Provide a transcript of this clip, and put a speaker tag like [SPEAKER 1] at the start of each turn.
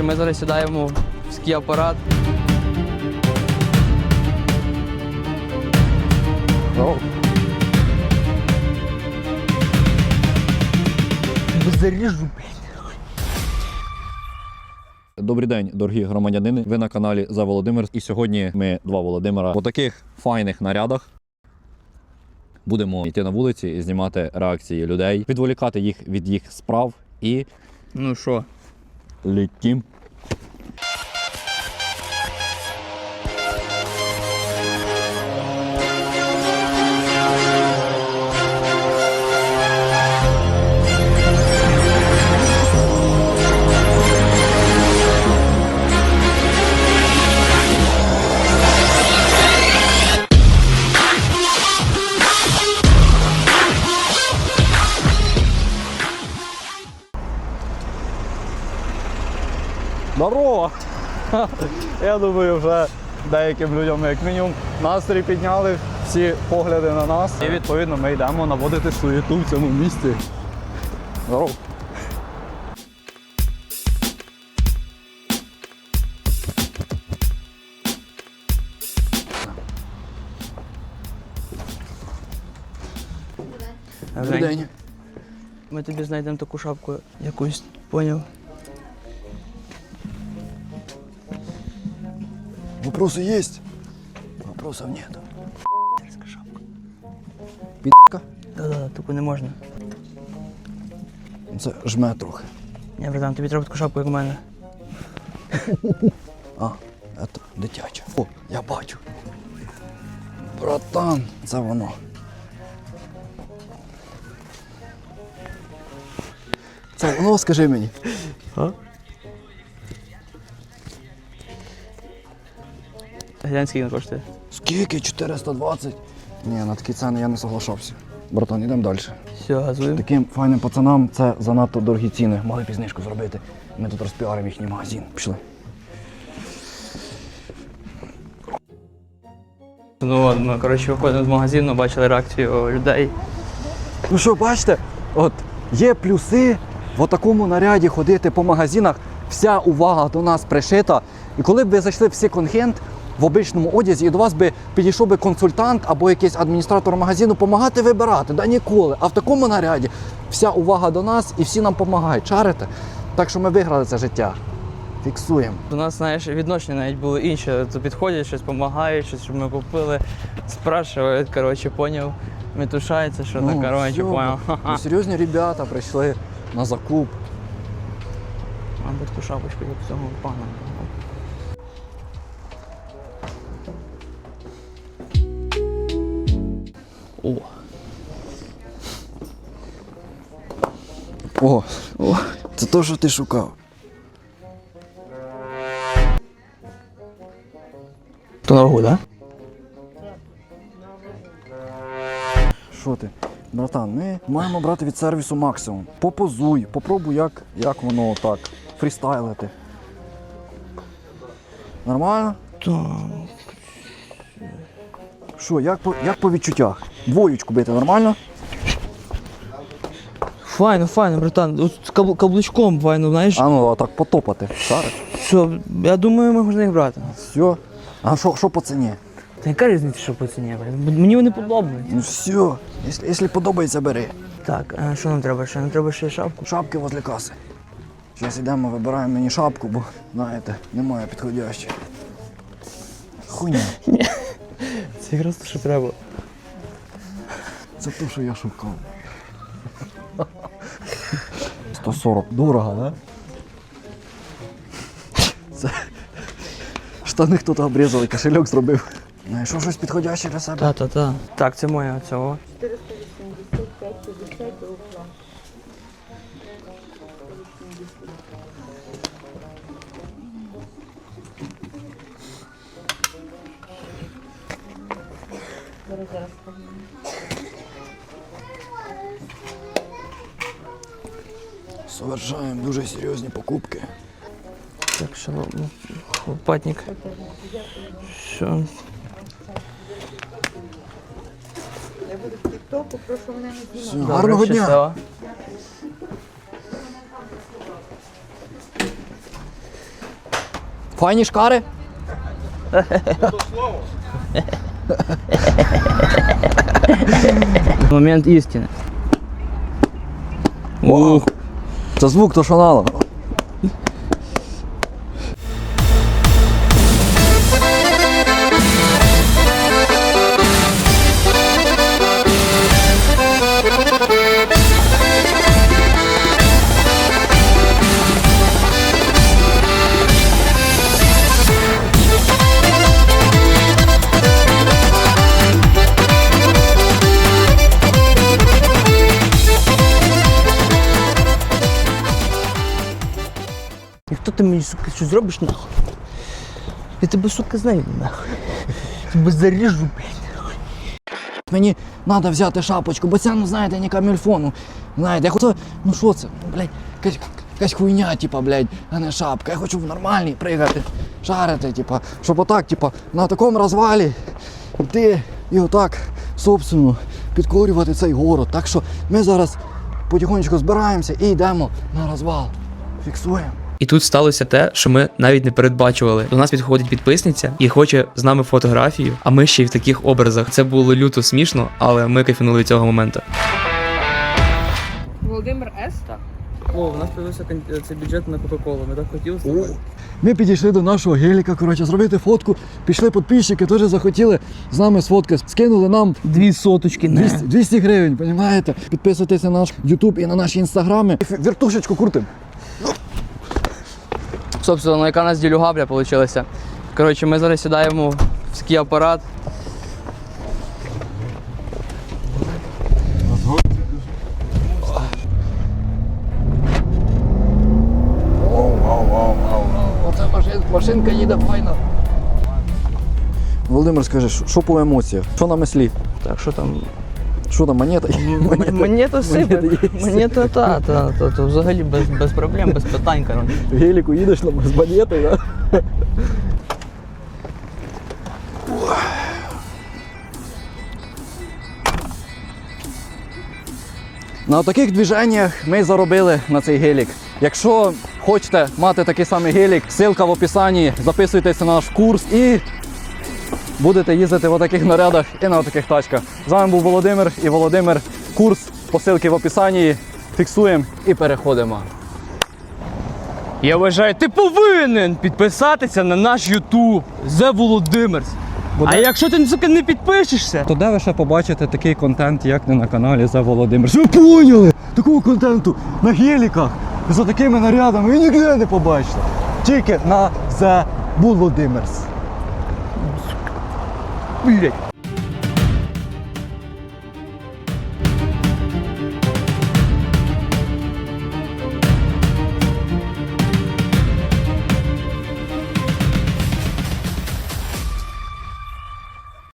[SPEAKER 1] Ми зараз сідаємо в ський апарат. Заріжу,
[SPEAKER 2] Добрий день, дорогі громадянини. Ви на каналі за Володимир. І сьогодні ми два Володимира у таких файних нарядах. Будемо йти на вулиці і знімати реакції людей, відволікати їх від їх справ і
[SPEAKER 1] Ну що,
[SPEAKER 2] літім.
[SPEAKER 3] Я думаю, вже деяким людям, як мінімум, настрій підняли всі погляди на нас. І відповідно ми йдемо наводити суєту в цьому місті. Здорово!
[SPEAKER 1] Добрий день. Ми тобі знайдемо таку шапку якусь, поняв?
[SPEAKER 3] Вопроси є? Вопросов нет.
[SPEAKER 1] шапка.
[SPEAKER 3] Підка?
[SPEAKER 1] Да-да, таку не можна.
[SPEAKER 3] Це жме трохи.
[SPEAKER 1] Ні, братан, тобі треба таку шапку, як у мене.
[SPEAKER 3] А, це дитяче. О, я бачу. Братан, це воно. Це воно, скажи мені.
[SPEAKER 1] Глянь, скільки він коштує.
[SPEAKER 3] Скільки? 420? Ні, на такі ціни я не соглашався. Братан, йдемо далі.
[SPEAKER 1] Все, газуємо.
[SPEAKER 3] Таким файним пацанам це занадто дорогі ціни. Мали б знижку зробити. Ми тут розпіаримо їхній магазин. Пішли.
[SPEAKER 1] Ну, от, ми, коротше, виходимо з магазину, бачили реакцію людей.
[SPEAKER 3] Ну що, бачите, от є плюси в такому наряді ходити по магазинах. Вся увага до нас пришита. І коли б ви зайшли в секонд-хенд в обичному одязі, і до вас би підійшов би консультант або якийсь адміністратор магазину, допомагати вибирати, да ніколи. А в такому наряді вся увага до нас і всі нам допомагають. Чарите? Так що ми виграли це життя. Фіксуємо.
[SPEAKER 1] У нас, знаєш, відношення навіть були інші. То підходять, щось допомагають, щось, щоб ми купили, спрашують, коротше, поняв, метушається, що ну, коротше, поняв.
[SPEAKER 3] ну, серйозні ребята прийшли на закуп.
[SPEAKER 1] Мабуть, шапочку як цього пана. О,
[SPEAKER 3] О, о, це то, що ти шукав.
[SPEAKER 1] то ногу, так?
[SPEAKER 3] Що ти? Братан, ми маємо брати від сервісу максимум. Попозуй, попробуй, як, як воно так, фрістайлити. Нормально?
[SPEAKER 1] Так.
[SPEAKER 3] Що, як по, як по відчуттях? Двоєчку бити нормально?
[SPEAKER 1] Файно, файно, братан. От кабл- каблучком файно, знаєш.
[SPEAKER 3] А ну, а так потопати. Шариш?
[SPEAKER 1] Все, я думаю, ми можна їх брати.
[SPEAKER 3] Все. А що, що по ціні?
[SPEAKER 1] Та яка різниця, що по ціні, блядь? Мені вони подобаються.
[SPEAKER 3] Ну все. Якщо, якщо подобається, бери.
[SPEAKER 1] Так, а що нам треба? Ще нам треба ще шапку.
[SPEAKER 3] Шапки возле каси. Зараз йдемо, вибираємо мені шапку, бо, знаєте, немає підходящої. Хуйня.
[SPEAKER 1] Це якраз те, що треба.
[SPEAKER 3] Це те, що я шукав. 140. Дорого, да? Це... Штани хтось обрізали, кошельок зробив. Знайшов щось підходяще для себе.
[SPEAKER 1] Та-та-та. Так, це моя цього.
[SPEAKER 4] 485, 50 до угла. Зараз, зараз.
[SPEAKER 3] Совершаємо дуже серйозні покупки.
[SPEAKER 1] Так, шановний хлопатник. Що?
[SPEAKER 4] Я буду в тік-току, прошу мене не знімати.
[SPEAKER 3] Гарного дня.
[SPEAKER 1] щасливо.
[SPEAKER 3] Файні шкари?
[SPEAKER 1] Момент істини.
[SPEAKER 3] Ух. Це звук то що надо.
[SPEAKER 1] І хто ти мені, сука, що зробиш нахуй? Я тебе, сука, знаю нахуй. Тебе заріжу, блядь.
[SPEAKER 3] Мені треба взяти шапочку, бо це, ну знаєте, не камільфону. Знаєте, я хочу. Ну що це? Блядь, якась, якась хуйня, типа, блядь, а не шапка. Я хочу в нормальній пригати, шарити, типа, щоб отак, типа, на такому розвалі йти і отак, собственно, підкорювати цей город. Так що ми зараз потихонечку збираємося і йдемо на розвал. Фіксуємо.
[SPEAKER 5] І тут сталося те, що ми навіть не передбачували. До нас підходить підписниця і хоче з нами фотографію, а ми ще й в таких образах. Це було люто смішно, але ми кайфанули від цього моменту.
[SPEAKER 4] Володимир С. Так.
[SPEAKER 1] О, у нас появився цей бюджет на Кока-Колу. Ми так хотіли з тобою.
[SPEAKER 3] Ми підійшли до нашого геліка, коротше, зробити фотку. Пішли підписчики, теж захотіли з нами сфоткати. Скинули нам
[SPEAKER 1] Дві соточки,
[SPEAKER 3] 200, 200 гривень, розумієте? Підписуйтесь на наш YouTube і на наші інстаграми. Вертушечку крутим.
[SPEAKER 1] Собственно, ну, яка у нас ділюга, бля, получилася. Коротше, ми зараз сідаємо в ский апарат.
[SPEAKER 3] Оце машин, машинка їде файна. Володимир, скажи, що- що по емоціях? Що на мислі?
[SPEAKER 1] Так, що там?
[SPEAKER 3] Що там, монета?
[SPEAKER 1] Монета, монета сипе. Монета та, та, та, то взагалі без, без проблем, без питань, коротше.
[SPEAKER 3] В геліку їдеш на- з монетою, да? На таких движеннях ми заробили на цей гелік. Якщо хочете мати такий самий гелік, ссылка в описанні, записуйтесь на наш курс і будете їздити в таких нарядах і на таких тачках. З вами був Володимир і Володимир. Курс по ссылці в описанні. Фіксуємо і переходимо.
[SPEAKER 1] Я вважаю, ти повинен підписатися на наш Ютуб The Володимирс. А якщо ти сука, не підпишешся,
[SPEAKER 3] То де ви ще побачите такий контент, як не на каналі за Володимир? Ви поняли? Такого контенту на геліках за такими нарядами ви ніде не побачите. Тільки на The Володимирс.
[SPEAKER 1] Блядь.